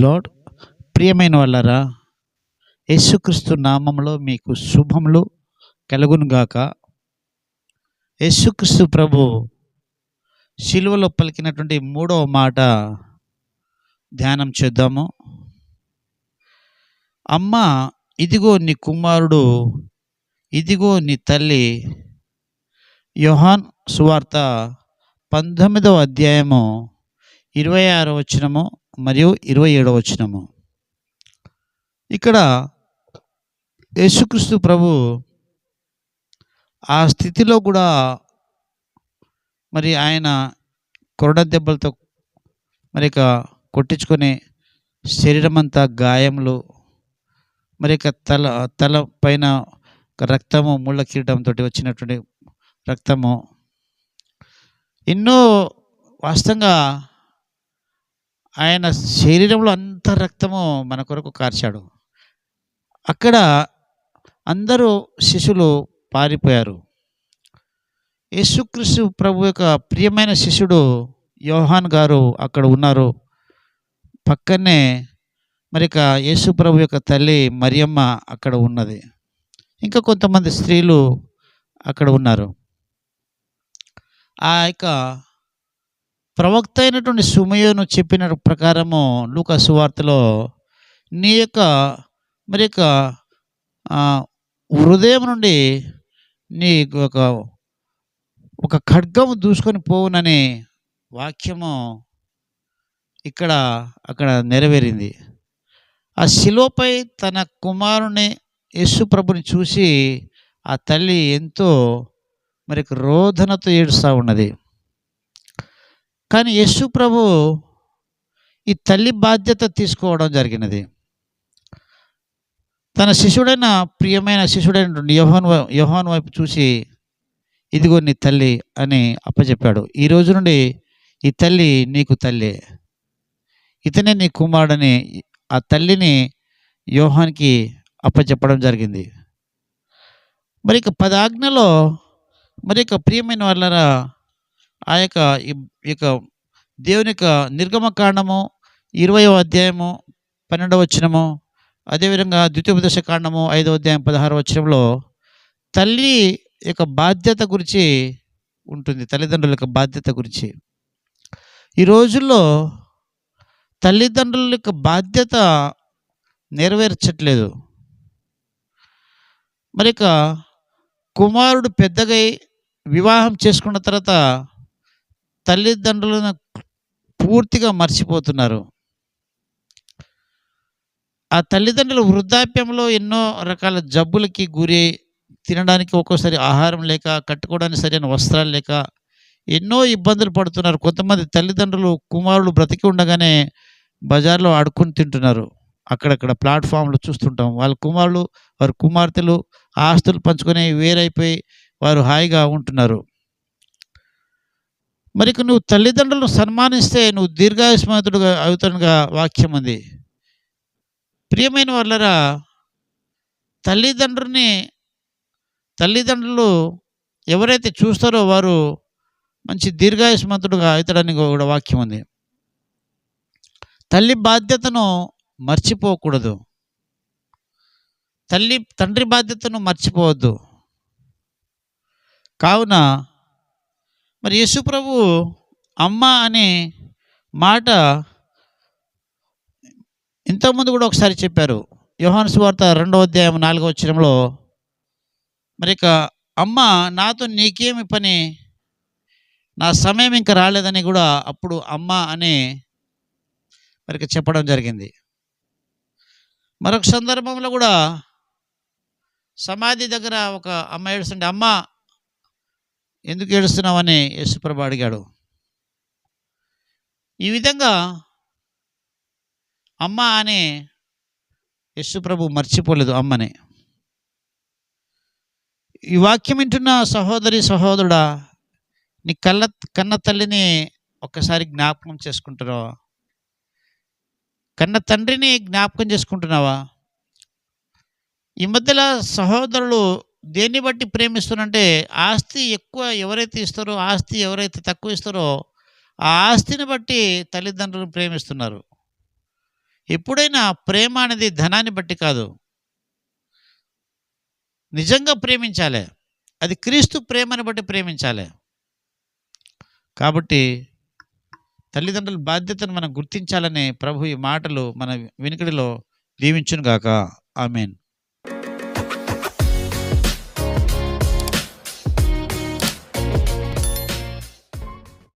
Lord ప్రియమైన వాళ్ళరా యేసుక్రీస్తు నామంలో మీకు శుభములు కలుగును గాక. యేసుక్రీస్తు ప్రభు శిలువలో పలికినటువంటి మూడవ మాట ధ్యానం చేద్దాము. అమ్మ ఇదిగో నీ కుమారుడు ఇదిగో నీ తల్లి. యోహాన్ సువార్త పంతొమ్మిదవ అధ్యాయము ఇరవై ఆరో వచనము. మరియు ఇరవై ఏడవ వచనము. ఇక్కడ యేసుక్రీస్తు ప్రభు ఆ స్థితిలో కూడా మరి ఆయన కొరడ దెబ్బలతో మరి ఇక కొట్టించుకొని శరీరం అంతా గాయములు మరి ఇక తల తల పైన రక్తము ముళ్ళ కిరీటంతో వచ్చినటువంటి రక్తము. ఎన్నో వాస్తవంగా ఆయన శరీరంలో అంత రక్తము మన కొరకు కార్చాడు. అక్కడ అందరూ శిష్యులు పారిపోయారు. యేసుక్రీస్తు ప్రభు యొక్క ప్రియమైన శిష్యుడు యోహాన్ గారు అక్కడ ఉన్నారు. పక్కనే మరి ఇక యేసు ప్రభు యొక్క తల్లి మరియమ్మ అక్కడ ఉన్నది. ఇంకా కొంతమంది స్త్రీలు అక్కడ ఉన్నారు. ఆ యొక్క ప్రవక్త అయినటువంటి సుమయోను చెప్పిన ప్రకారము లూకా సువార్తలో నీ యొక్క మరి యొక్క హృదయం నుండి నీ ఒక ఒక ఖడ్గము దూసుకొని పోవునని వాక్యము ఇక్కడ అక్కడ నెరవేరింది. ఆ శిలువపై తన కుమారుని యేసు ప్రభుని చూసి ఆ తల్లి ఎంతో మరి రోధనతో ఏడుస్తూ ఉన్నది. కానీ యశు ప్రభు ఈ తల్లి బాధ్యత తీసుకోవడం జరిగినది. తన శిష్యుడైన ప్రియమైన శిష్యుడైనటువంటి యోహన్ వై- యోహాన్ వైపు చూసి ఇదిగో నీ తల్లి అని అప్పచెప్పాడు ఈ రోజు నుండి ఈ తల్లి నీకు తల్లి. ఇతనే నీ కుమారుడని ఆ తల్లిని యోహాన్కి అప్పచెప్పడం జరిగింది. మరి ఇక పదాజ్ఞలో మరి ఇక ప్రియమైన వాళ్ళరా ఆ యొక్క యొక్క దేవుని యొక్క నిర్గమకాండము ఇరవయో అధ్యాయము పన్నెండవ వచనము అదేవిధంగా ద్వితీయోపదేశ కాండము ఐదవ అధ్యాయం పదహారవ వచనంలో తల్లి యొక్క బాధ్యత గురించి ఉంటుంది తల్లిదండ్రుల యొక్క బాధ్యత గురించి. ఈ రోజుల్లో తల్లిదండ్రుల యొక్క బాధ్యత నెరవేర్చట్లేదు. మరి ఇక కుమారుడు పెద్దగై వివాహం చేసుకున్న తర్వాత తల్లిదండ్రులను పూర్తిగా మర్చిపోతున్నారు. ఆ తల్లిదండ్రులు వృద్ధాప్యంలో ఎన్నో రకాల జబ్బులకి గురి తినడానికి ఒక్కోసారి ఆహారం లేక కట్టుకోవడానికి సరైన వస్త్రాలు లేక ఎన్నో ఇబ్బందులు పడుతున్నారు. కొంతమంది తల్లిదండ్రులు కుమారులు బ్రతికి ఉండగానే బజార్లో ఆడుకొని తింటున్నారు. అక్కడక్కడ ప్లాట్ఫామ్లు చూస్తుంటాం. వాళ్ళ కుమారులు వారి కుమార్తెలు ఆస్తులు పంచుకొని వేరైపోయి వారు హాయిగా ఉంటున్నారు. మరి నువ్వు తల్లిదండ్రులను సన్మానిస్తే నువ్వు దీర్ఘాయుస్మతుడుగా అవుతానుగా వాక్యం ఉంది. ప్రియమైన వాళ్ళరా తల్లిదండ్రుని తల్లిదండ్రులు ఎవరైతే చూస్తారో వారు మంచి దీర్ఘాయుస్మంతుడుగా అవుతాడని కూడా వాక్యం ఉంది. తల్లి బాధ్యతను మర్చిపోకూడదు. తల్లి తండ్రి బాధ్యతను మర్చిపోవద్దు. కావున మరి యేసుప్రభు అమ్మ అనే మాట ఇంతకుముందు కూడా ఒకసారి చెప్పారు. యోహాను సువార్త రెండవ అధ్యాయం నాలుగో వచ్చినంలో మరి ఇక అమ్మ నాతో నీకేమి పని? నా సమయం ఇంకా రాలేదని కూడా అప్పుడు అమ్మ అని మరి చెప్పడం జరిగింది. మరొక సందర్భంలో కూడా సమాధి దగ్గర ఒక అమ్మ ఏడుస్తుంటే అమ్మ ఎందుకు ఏడుస్తున్నావని యేసుప్రభు అడిగాడు. ఈ విధంగా అమ్మ అని యేసుప్రభు మర్చిపోలేదు అమ్మని. ఈ వాక్యం వింటున్న సహోదరి సహోదరుడా నీ కళ్ళ కన్న తల్లిని ఒక్కసారి జ్ఞాపకం చేసుకుంటున్నావా? కన్న తండ్రిని జ్ఞాపకం చేసుకుంటున్నావా? ఈ మధ్యలో సహోదరులు దేన్ని బట్టి ప్రేమిస్తున్నారంటే ఆస్తి ఎక్కువ ఎవరైతే ఇస్తారో ఆస్తి ఎవరైతే తక్కువ ఇస్తారో ఆ ఆస్తిని బట్టి తల్లిదండ్రులు ప్రేమిస్తున్నారు. ఎప్పుడైనా ప్రేమ అనేది ధనాన్ని బట్టి కాదు. నిజంగా ప్రేమించాలి. అది క్రీస్తు ప్రేమని బట్టి ప్రేమించాలి. కాబట్టి తల్లిదండ్రుల బాధ్యతను మనం గుర్తించాలని ప్రభు ఈ మాటలు మన వెనుకడిలో దీవించునుగాక. ఆమెన్.